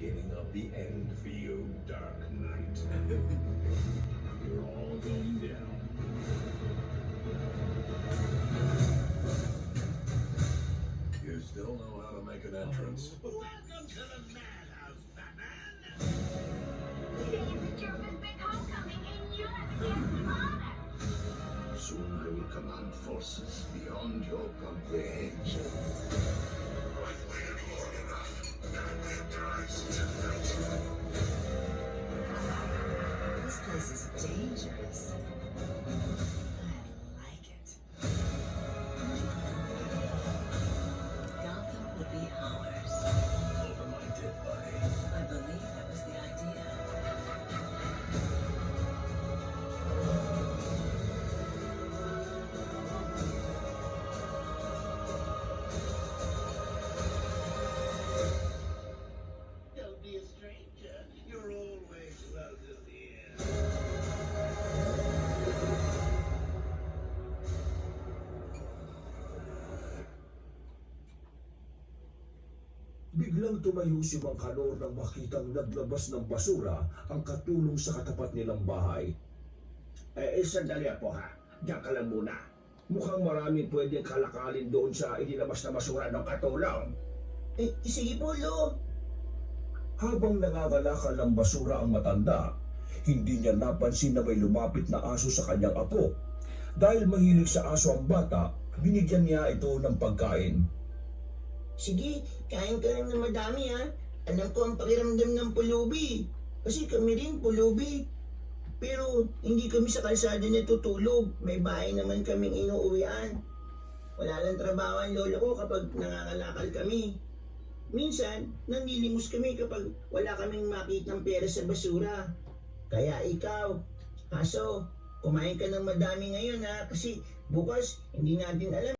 beginning of the end for you, Dark Knight. You're all going down. You still know how to make an entrance. Welcome to the madhouse, Batman! Today is the Joker's big homecoming, and you have a guest of honor. Soon I will command forces beyond your comprehension. Biglang tumayo si Mang Kanor nang makitang naglabas ng basura ang katulong sa katapat nilang bahay. Eh, eh, sandali po ha. Diyan ka lang muna. Mukhang maraming pwedeng kalakalin doon sa inilabas na basura ng katulong. Eh, sige po, Lo. Habang nangangalakal ng basura ang matanda, hindi niya napansin na may lumapit na aso sa kanyang apo. Dahil mahilig sa aso ang bata, binigyan niya ito ng pagkain. Sige, kain ka lang ng madami ha. Alam ko ang pakiramdam ng pulubi. Kasi kami rin pulubi. Pero hindi kami sa kalsada natutulog. May bahay naman kaming inuuwian. Wala lang trabaho ang lolo ko kapag nangangalakal kami. Minsan, nanlilimos kami kapag wala kaming makitang pera sa basura. Kaya ikaw, aso, kumain ka ng madami ngayon ha. Kasi bukas, hindi natin alam